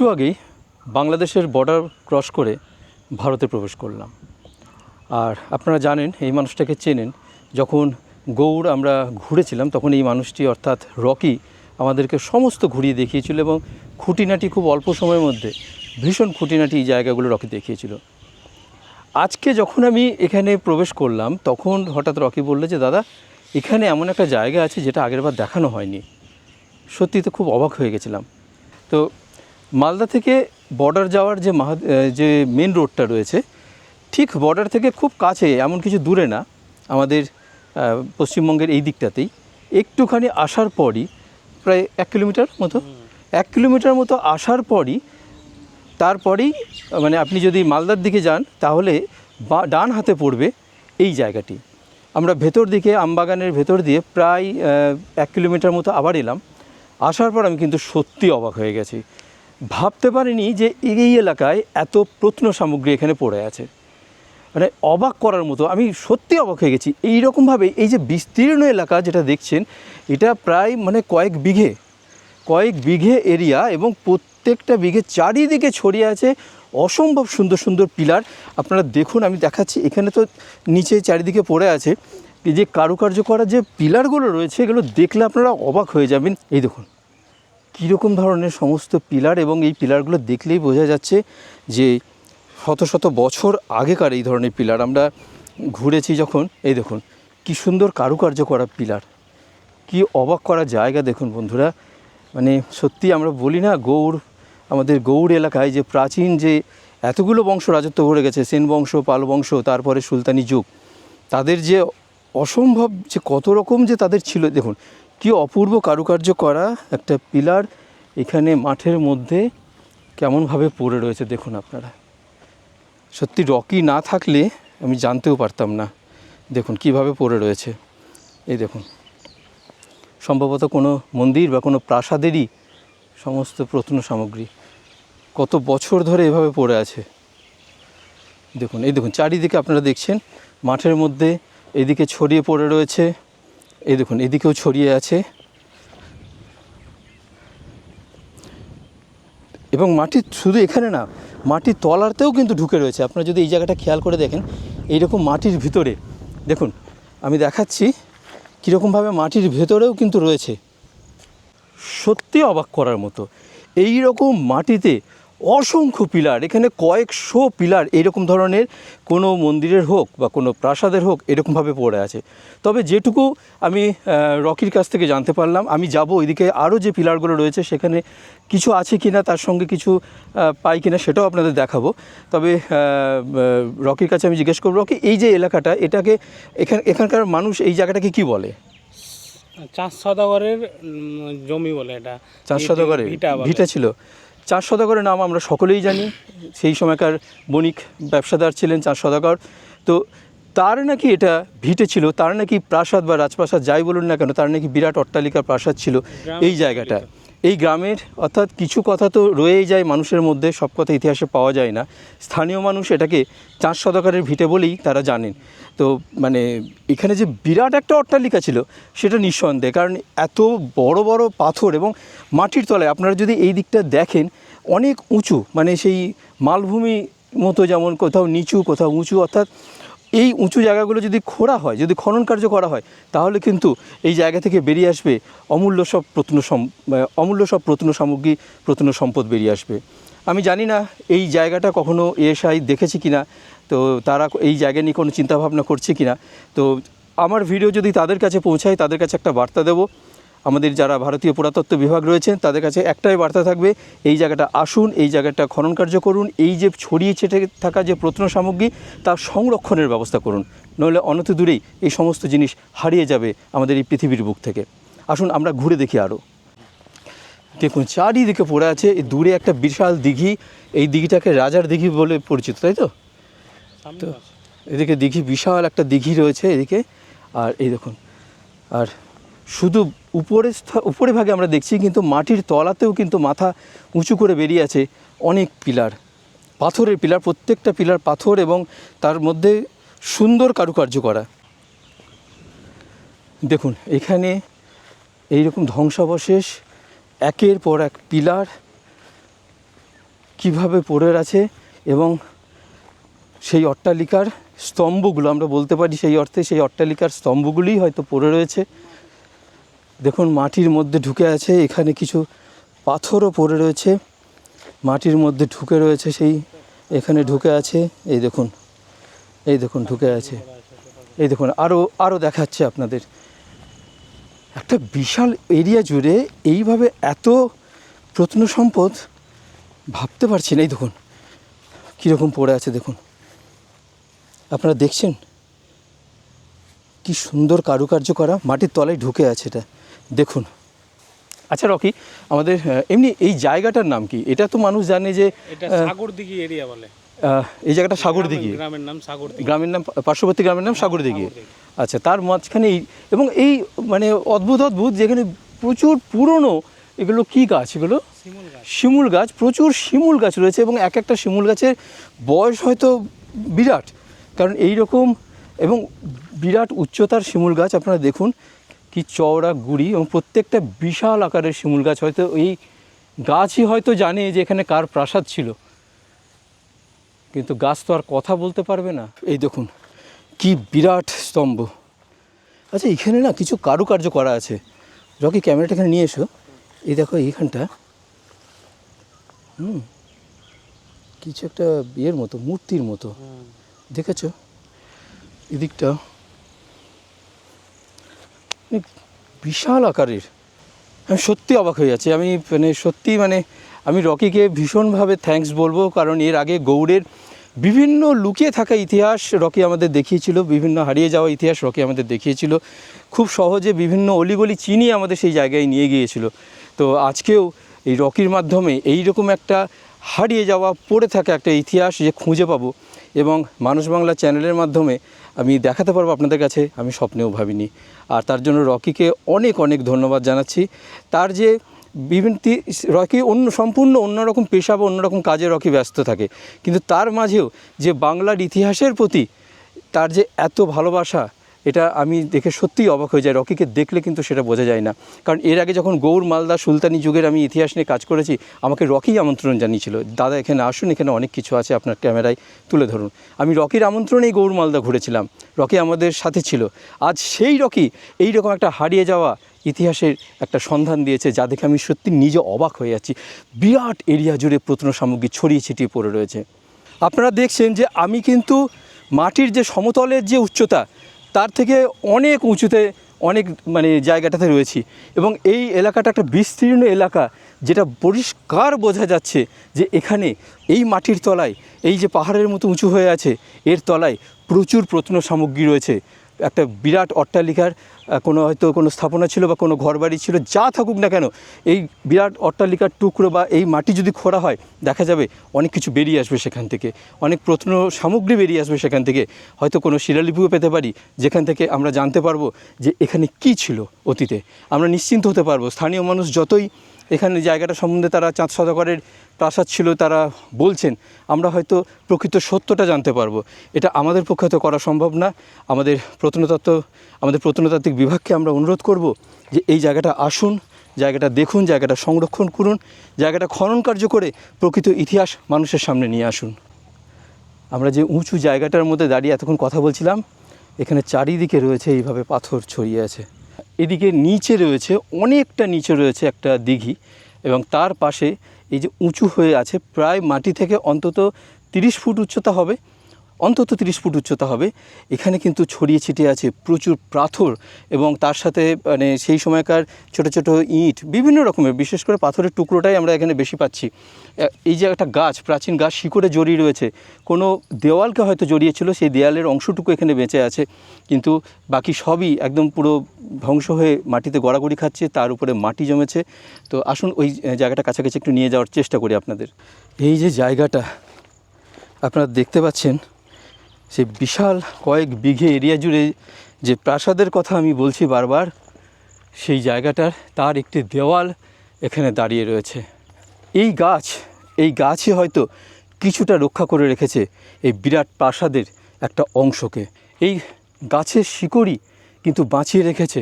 একটু আগেই বাংলাদেশের বর্ডার ক্রস করে ভারতে প্রবেশ করলাম। আর আপনারা জানেন, এই মানুষটাকে চেনেন, যখন গৌড় আমরা ঘুরেছিলাম, তখন এই মানুষটি অর্থাৎ রকি আমাদেরকে সমস্ত ঘুরিয়ে দেখিয়েছিল এবং খুঁটিনাটি খুব অল্প সময়ের মধ্যে, ভীষণ খুঁটিনাটি এই জায়গাগুলো রকি দেখিয়েছিল। আজকে যখন আমি এখানে প্রবেশ করলাম, তখন হঠাৎ রকি বলল যে, দাদা, এখানে এমন একটা জায়গা আছে যেটা আগেরবার দেখানো হয়নি। সত্যি তো খুব অবাক হয়ে গেছিলাম। তো মালদা থেকে বর্ডার যাওয়ার যে মাহা যে মেন রোডটা রয়েছে ঠিক বর্ডার থেকে খুব কাছে এমন কিছু দূরে না আমাদের পশ্চিমবঙ্গের এই দিকটাতেই। একটুখানি আসার পরই প্রায় এক কিলোমিটার মতো এক কিলোমিটার মতো আসার পরই তারপরেই মানে আপনি যদি মালদার দিকে যান তাহলে বা ডান হাতে পড়বে এই জায়গাটি। আমরা ভেতর দিকে আমবাগানের ভেতর দিয়ে প্রায় এক কিলোমিটার মতো আবার এলাম। আসার পর আমি কিন্তু সত্যি অবাক হয়ে গেছি। ভাবতে পারিনি যে এই এলাকায় এত প্রত্ন সামগ্রী এখানে পড়ে আছে। মানে অবাক করার মতো, আমি সত্যি অবাক হয়ে গেছি। এই রকমভাবে এই যে বিস্তীর্ণ এলাকা যেটা দেখছেন, এটা প্রায় মানে কয়েক বিঘে কয়েক বিঘে এরিয়া এবং প্রত্যেকটা বিঘে চারিদিকে ছড়িয়ে আছে অসম্ভব সুন্দর সুন্দর পিলার। আপনারা দেখুন, আমি দেখাচ্ছি, এখানে তো নিচে চারিদিকে পড়ে আছে। যে কারুকার্য করা যে পিলারগুলো রয়েছে, এগুলো দেখলে আপনারা অবাক হয়ে যাবেন। এই দেখুন। কীরকম ধরনের সমস্ত পিলার এবং এই পিলারগুলো দেখলেই বোঝা যাচ্ছে যে শত শত বছর আগেকার এই ধরনের পিলার। আমরা ঘুরেছি যখন, এই দেখুন, কি সুন্দর কারুকার্য করা পিলার। কি অবাক করা জায়গা দেখুন বন্ধুরা। মানে সত্যি আমরা বলি না, গৌড়, আমাদের গৌড় এলাকায় যে প্রাচীন যে এতগুলো বংশ রাজত্ব করে গেছে, সেন বংশ, পাল বংশ, তারপরে সুলতানি যুগ, তাদের যে অসম্ভব, যে কত রকম যে তাদের ছিল, দেখুন কি অপূর্ব কারুকার্য করা একটা পিলার এখানে মাঠের মধ্যে কেমনভাবে পড়ে রয়েছে দেখুন আপনারা। সত্যি রকি না থাকলে আমি জানতেও পারতাম না দেখুন কীভাবে পড়ে রয়েছে। এই দেখুন, সম্ভবত কোনো মন্দির বা কোনো প্রাসাদেরই সমস্ত প্রত্ন সামগ্রী। কত বছর ধরে এভাবে পড়ে আছে। দেখুন, এই দেখুন, চারিদিকে আপনারা দেখছেন মাঠের মধ্যে এদিকে ছড়িয়ে পড়ে রয়েছে। এই দেখুন, এদিকেও ছড়িয়ে আছে। এবং মাটির শুধু এখানে না মাটির তলাতেও কিন্তু ঢুকে রয়েছে। আপনারা যদি এই জায়গাটা খেয়াল করে দেখেন, এইরকম মাটির ভিতরে, দেখুন, আমি দেখাচ্ছি কীরকমভাবে মাটির ভেতরেও কিন্তু রয়েছে। সত্যি অবাক করার মতো এই রকম মাটিতে অসংখ্য পিলার এখানে কয়েকশো পিলার এরকম ধরনের কোনো মন্দিরের হোক বা কোনো প্রাসাদের হোক এরকমভাবে পড়ে আছে। তবে যেটুকু আমি রকির কাছ থেকে জানতে পারলাম আমি যাব ওইদিকে আরও যে পিলারগুলো রয়েছে সেখানে কিছু আছে কি না তার সঙ্গে কিছু পাই কি না সেটাও আপনাদের দেখাবো। তবে রকির কাছে আমি জিজ্ঞেস করব রকি এই যে এলাকাটা এটাকে এখান এখানকার মানুষ এই জায়গাটাকে কি বলে? চাষ সদাগরের জমি বলে এটা। চার শতকরে ভিটা ভিটা ছিল। চার সদাগরের নাম আমরা সকলেই জানি। সেই সময়কার বণিক ব্যবসাদার ছিলেন চার সদাগর তো তার নাকি এটা ভিটে ছিল তার নাকি প্রাসাদ বা রাজপ্রাসাদ যাই বলুন না কেন তার নাকি বিরাট অট্টালিকা প্রাসাদ ছিল এই জায়গাটা। এই গ্রামের অর্থাৎ কিছু কথা তো রয়েই যায় মানুষের মধ্যে সব কথা ইতিহাসে পাওয়া যায় না। স্থানীয় মানুষ এটাকে চার শতকারের ভিটে বলেই তারা জানেন। তো মানে এখানে যে বিরাট একটা অট্টালিকা ছিল সেটা নিঃসন্দেহে কারণ এত বড় বড় পাথর এবং মাটির তলায় আপনারা যদি এই দিকটা দেখেন অনেক উঁচু মানে সেই মালভূমি মতো যেমন কোথাও নিচু কোথাও উঁচু অর্থাৎ এই উঁচু জায়গাগুলো যদি খোঁড়া হয়, যদি খনন কার্য করা হয়, তাহলে কিন্তু এই জায়গা থেকে বেরিয়ে আসবে অমূল্য সব প্রত্ন অমূল্য সব প্রত্ন সামগ্রী, প্রত্ন সম্পদ বেরিয়ে আসবে। আমি জানি না এই জায়গাটা কখনো এএসআই দেখেছি কিনা, তো তারা এই জায়গা নিয়ে কোনো চিন্তাভাবনা করছে কিনা। তো আমার ভিডিও যদি তাদের কাছে পৌঁছায়, তাদের কাছে একটা বার্তা দেবো। আমাদের যারা ভারতীয় পুরাতত্ত্ব বিভাগ রয়েছেন তাদের কাছে একটাই বার্তা থাকবে এই জায়গাটা আসুন এই জায়গাটা খনন কার্য করুন এই যে ছড়িয়ে ছেটে থাকা যে প্রত্ন সামগ্রী তার সংরক্ষণের ব্যবস্থা করুন। নইলে অনত দূরেই এই সমস্ত জিনিস হারিয়ে যাবে আমাদের এই পৃথিবীর বুক থেকে। আসুন আমরা ঘুরে দেখি আরও দেখুন চারিদিকে পড়ে আছে এই দূরে একটা বিশাল দিঘি। এই দিঘিটাকে রাজার দিঘি বলে পরিচিত তাই তো? তো এদিকে দিঘি বিশাল একটা দিঘি রয়েছে এদিকে। আর এই দেখুন আর শুধু উপরে উপরে ভাগে আমরা দেখছি, কিন্তু মাটির তলাতেও কিন্তু মাথা উঁচু করে বেরিয়ে আছে অনেক পিলার। পাথরের পিলার, প্রত্যেকটা পিলার পাথর এবং তার মধ্যে সুন্দর কারুকার্য করা। দেখুন, এখানে এইরকম ধ্বংসাবশেষ, একের পর এক পিলার কীভাবে পড়ে আছে এবং সেই অট্টালিকার স্তম্ভগুলো, আমরা বলতে পারি সেই অর্থে সেই অট্টালিকার স্তম্ভগুলিই হয়তো পড়ে রয়েছে। দেখুন, মাটির মধ্যে ঢুকে আছে, এখানে কিছু পাথরও পড়ে রয়েছে। মাটির মধ্যে ঢুকে রয়েছে সেই, এখানে ঢুকে আছে, এই দেখুন এই দেখুন, ঢুকে আছে। এই দেখুন আরও আরও দেখাচ্ছে আপনাদের। একটা বিশাল এরিয়া জুড়ে এইভাবে এত প্রত্নসম্পদ ভাবতে পারছি না। এই দেখুন, কীরকম পড়ে আছে, দেখুন। আপনারা দেখছেন? কি সুন্দর কারুকার্য করা, মাটির তলায় ঢুকে আছে এটা। দেখুন। আচ্ছা রকি আমাদের এমনি এই জায়গাটার নাম কি? এটা তো মানুষ জানে যে সাগরদিঘি এরিয়া বলে। এই জায়গাটা সাগর দিঘি গ্রামের নাম সাগরদিঘি। গ্রামের নাম পার্শ্ববর্তী গ্রামের নাম সাগর দিঘি সাগরদিঘি। আচ্ছা তার মাঝখানে এই এবং এই মানে অদ্ভুত অদ্ভুত যেখানে প্রচুর পুরনো এগুলো কি গাছ এগুলো? শিমুল গাছ। প্রচুর শিমুল গাছ রয়েছে এবং এক একটা শিমুল গাছের বয়স হয়তো বিরাট। কারণ এই রকম এবং বিরাট উচ্চতার শিমুল গাছ আপনারা দেখুন কি চওড়া গুড়ি এবং প্রত্যেকটা বিশাল আকারের শিমুল গাছ। হয়তো এই গাছই হয়তো জানে যে এখানে কার প্রাসাদ ছিল। কিন্তু গাছ তো আর কথা বলতে পারবে না। এই দেখুন কি বিরাট স্তম্ভ। আচ্ছা এখানে না কিছু কারুকার্য করা আছে। রকি ক্যামেরাটা এখানে নিয়ে এসো। এই দেখো এইখানটা। হুম কিছু একটা বিয়ের মতো মূর্তির মতো। দেখেছ? এদিকটা অনেক বিশাল আকারের। আমি সত্যি অবাক হয়ে যাচ্ছি। আমি মানে সত্যি মানে আমি রকিকে ভীষণভাবে থ্যাঙ্কস বলব, কারণ এর আগে গৌড়ের বিভিন্ন লুকিয়ে থাকা ইতিহাস রকি আমাদের দেখিয়েছিল, বিভিন্ন হারিয়ে যাওয়া ইতিহাস রকি আমাদের দেখিয়েছিল। খুব সহজে বিভিন্ন অলিগলি চিনিয়ে আমাদের সেই জায়গায় নিয়ে গিয়েছিল। তো আজকেও এই রকির মাধ্যমে এই রকম একটা হারিয়ে যাওয়া, পড়ে থাকা একটা ইতিহাস যে খুঁজে পাবো। এবং মানুষ বাংলা চ্যানেলের মাধ্যমে আমি দেখাতে পারব আপনাদের কাছে, আমি স্বপ্নেও ভাবিনি। আর তার জন্য রকিকে অনেক অনেক ধন্যবাদ জানাচ্ছি। তার যে বিভিন্ন রকি অন্য, সম্পূর্ণ অন্যরকম পেশা বা অন্যরকম কাজে রকি ব্যস্ত থাকে। কিন্তু তার মাঝেও যে বাংলার ইতিহাসের প্রতি তার যে এত ভালোবাসা এটা আমি দেখে সত্যিই অবাক হয়ে যাই। রকিকে দেখলে কিন্তু সেটা বোঝা যায় না। কারণ এর আগে যখন গৌর, মালদা, সুলতানি যুগের আমি ইতিহাস নিয়ে কাজ করেছি, আমাকে রকি আমন্ত্রণ জানিয়েছিল। দাদা, এখানে আসুন, এখানে অনেক কিছু আছে আপনার ক্যামেরায়, তুলে ধরুন। আমি রকির আমন্ত্রণেই গৌর, মালদা ঘুরেছিলাম। রকি আমাদের সাথে ছিল। আজ সেই রকি এই রকম একটা হারিয়ে যাওয়া ইতিহাসের একটা সন্ধান দিয়েছে, যা দেখে আমি সত্যি নিজে অবাক হয়ে যাচ্ছি। বিরাট এরিয়া জুড়ে প্রত্ন সামগ্রী ছড়িয়ে ছিটিয়ে পড়ে রয়েছে। আপনারা দেখছেন যে আমি কিন্তু মাটির যে সমতলের যে উচ্চতা তার থেকে অনেক উঁচুতে অনেক মানে জায়গাটাতে রয়েছি। এবং এই এলাকাটা একটা বিস্তীর্ণ এলাকা, যেটা পরিষ্কার বোঝা যাচ্ছে যে এখানে এই মাটির তলায়, এই যে পাহাড়ের মতো উঁচু হয়ে আছে, এর তলায় প্রচুর প্রত্ন সামগ্রী রয়েছে। একটা বিরাট অট্টালিকার কোনো হয়তো কোনো স্থাপনা ছিল বা কোনো ঘরবাড়ি ছিল, যা থাকুক না কেন, এই বিরাট অট্টালিকার টুকরো বা এই মাটি যদি খোঁড়া হয়, দেখা যাবে অনেক কিছু বেরিয়ে আসবে সেখান থেকে। অনেক প্রত্ন সামগ্রী বেরিয়ে আসবে সেখান থেকে। হয়তো কোনো শিলালিপিও পেতে পারি, যেখান থেকে আমরা জানতে পারব যে এখানে কি ছিল অতীতে। আমরা নিশ্চিন্ত হতে পারব, স্থানীয় মানুষ যতই এখানে জায়গাটা সম্বন্ধে তারা চাঁদ সদাগরের প্রাসাদ ছিল তারা বলছেন, আমরা হয়তো প্রকৃত সত্যটা জানতে পারব। এটা আমাদের পক্ষে হয়তো করা সম্ভব না। আমাদের প্রত্নতত্ত্ব, আমাদের প্রত্নতাত্ত্বিক বিভাগকে আমরা অনুরোধ করব যে এই জায়গাটা আসুন, জায়গাটা দেখুন, জায়গাটা সংরক্ষণ করুন, জায়গাটা খনন কার্য করে প্রকৃত ইতিহাস মানুষের সামনে নিয়ে আসুন। আমরা যে উঁচু জায়গাটার মধ্যে দাঁড়িয়ে এতক্ষণ কথা বলছিলাম, এখানে চারিদিকে রয়েছে এইভাবে পাথর ছড়িয়ে আছে। এদিকে নিচে রয়েছে, অনেকটা নিচে রয়েছে একটা দিঘি এবং তার পাশে এই যে উঁচু হয়ে আছে, প্রায় মাটি থেকে অন্তত তিরিশ ফুট উচ্চতা হবে। অন্তত তিরিশ ফুট উচ্চতা হবে। এখানে কিন্তু ছড়িয়ে ছিটিয়ে আছে প্রচুর পাথর এবং তার সাথে মানে সেই সময়কার ছোট ছোট ইট, বিভিন্ন রকমের, বিশেষ করে পাথরের টুকরোটাই আমরা এখানে বেশি পাচ্ছি। এই যে একটা গাছ, প্রাচীন গাছ শিকড়ে জড়িয়ে রয়েছে, কোনো দেওয়ালকে হয়তো জড়িয়েছিল, সেই দেওয়ালের অংশটুকু এখানে বেঁচে আছে, কিন্তু বাকি সবই একদম পুরো ধ্বংস হয়ে মাটিতে গড়াগড়ি খাচ্ছে, তার উপরে মাটি জমেছে। তো আসুন ওই জায়গাটা কাছাকাছি একটু নিয়ে যাওয়ার চেষ্টা করি আপনাদের। এই যে জায়গাটা, আপনারা দেখতে পাচ্ছেন সেই বিশাল কয়েক বিঘে এরিয়া জুড়ে যে প্রাসাদের কথা আমি বলছি বারবার, সেই জায়গাটার তার একটি দেওয়াল এখানে দাঁড়িয়ে রয়েছে। এই গাছ, এই গাছই হয়তো কিছুটা রক্ষা করে রেখেছে এই বিরাট প্রাসাদের একটা অংশকে। এই গাছের শিকড়ই কিন্তু বাঁচিয়ে রেখেছে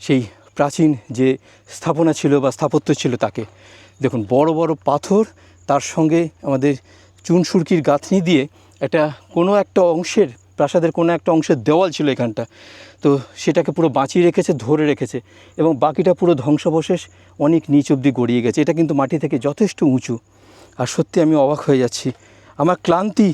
সেই প্রাচীন যে স্থাপনা ছিল বা স্থাপত্য ছিল তাকে। দেখুন, বড় বড় পাথর, তার সঙ্গে আমাদের চুন সুরকির গাঁথনি দিয়ে একটা কোনো একটা অংশের, প্রাসাদের কোনো একটা অংশের দেওয়াল ছিল এখানটা। তো সেটাকে পুরো বাঁচিয়ে রেখেছে, ধরে রেখেছে এবং বাকিটা পুরো ধ্বংসবশেষ অনেক নিচ অবধি গড়িয়ে গেছে। এটা কিন্তু মাটি থেকে যথেষ্ট উঁচু। আর সত্যি আমি অবাক হয়ে যাচ্ছি। আমার ক্লান্তি,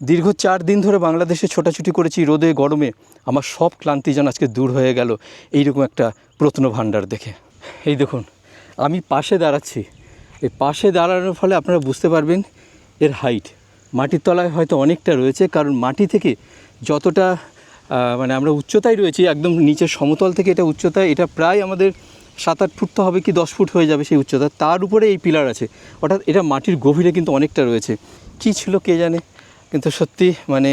দীর্ঘ চার দিন ধরে বাংলাদেশে ছোটাছুটি করেছি রোদে, গরমে। আমার সব ক্লান্তি যেন আজকে দূর হয়ে গেল এইরকম একটা প্রত্নভাণ্ডার দেখে। এই দেখুন, আমি পাশে দাঁড়াচ্ছি। এই পাশে দাঁড়ানোর ফলে আপনারা বুঝতে পারবেন এর হাইট মাটির তলায় হয়তো অনেকটা রয়েছে, কারণ মাটি থেকে যতটা মানে আমরা উচ্চতায় রয়েছি, একদম নিচের সমতল থেকে এটা উচ্চতা এটা প্রায় আমাদের সাত আট ফুট তো হবে কি দশ ফুট হয়ে যাবে সেই উচ্চতা। তার উপরে এই পিলার আছে। অর্থাৎ এটা মাটির গভীরে কিন্তু অনেকটা রয়েছে। কী ছিল কে জানে? কিন্তু সত্যি মানে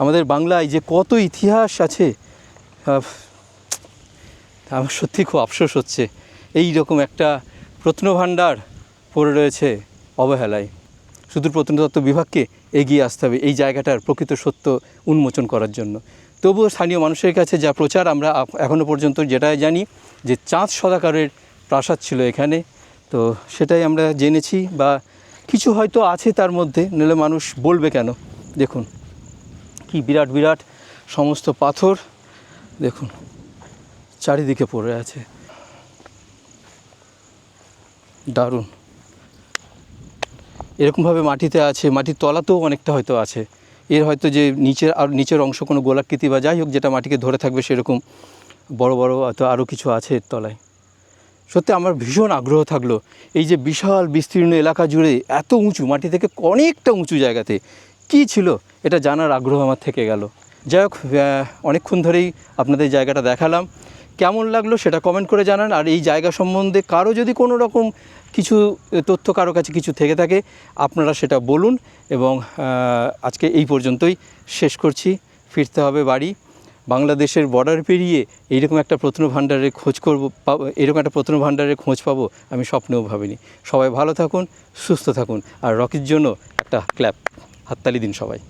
আমাদের বাংলায় যে কত ইতিহাস আছে আমার সত্যি খুব আফসোস হচ্ছে। এই রকম একটা প্রত্নভাণ্ডার পড়ে রয়েছে অবহেলায়। শুধু প্রত্নতত্ত্ব বিভাগকে এগিয়ে আসতে হবে এই জায়গাটার প্রকৃত সত্য উন্মোচন করার জন্য। তবুও স্থানীয় মানুষের কাছে যা প্রচার আমরা এখনও পর্যন্ত যেটা জানি যে চাঁদ সদাকারের প্রাসাদ ছিল এখানে। তো সেটাই আমরা জেনেছি বা কিছু হয়তো আছে তার মধ্যে নইলে মানুষ বলবে কেন? দেখুন, কি বিরাট বিরাট সমস্ত পাথর, দেখুন, চারিদিকে পড়ে আছে। দারুণ। এরকমভাবে মাটিতে আছে, মাটির তলাতেও অনেকটা হয়তো আছে। এর হয়তো যে নিচের আর নিচের অংশ কোনো গোলাকৃতি বা যাই হোক যেটা মাটিকে ধরে থাকবে সেরকম বড় বড় হয়তো আরও কিছু আছে এর তলায়। সত্যি আমার ভীষণ আগ্রহ থাকল এই যে বিশাল বিস্তীর্ণ এলাকা জুড়ে এত উঁচু, মাটি থেকে অনেকটা উঁচু জায়গাতে। কি ছিল? এটা জানার আগ্রহ আমার থেকে গেল। যাই হোক অনেকক্ষণ ধরেই আপনাদের জায়গাটা দেখালাম। কেমন লাগল সেটা কমেন্ট করে জানান। আর এই জায়গা সম্বন্ধে কারও যদি কোনো রকম কিছু তথ্য কারও কাছে কিছু থেকে থাকে, আপনারা সেটা বলুন এবং আজকে এই পর্যন্তই শেষ করছি। ফিরতে হবে বাড়ি। বাংলাদেশের বর্ডার পেরিয়ে এইরকম একটা প্রত্ন ভাণ্ডারের খোঁজ করব এরকম একটা প্রত্ন ভাণ্ডারের খোঁজ পাবো, আমি স্বপ্নেও ভাবিনি। সবাই ভালো থাকুন, সুস্থ থাকুন। আর রকির জন্য একটা ক্ল্যাপ হাততালি দিন সবাই।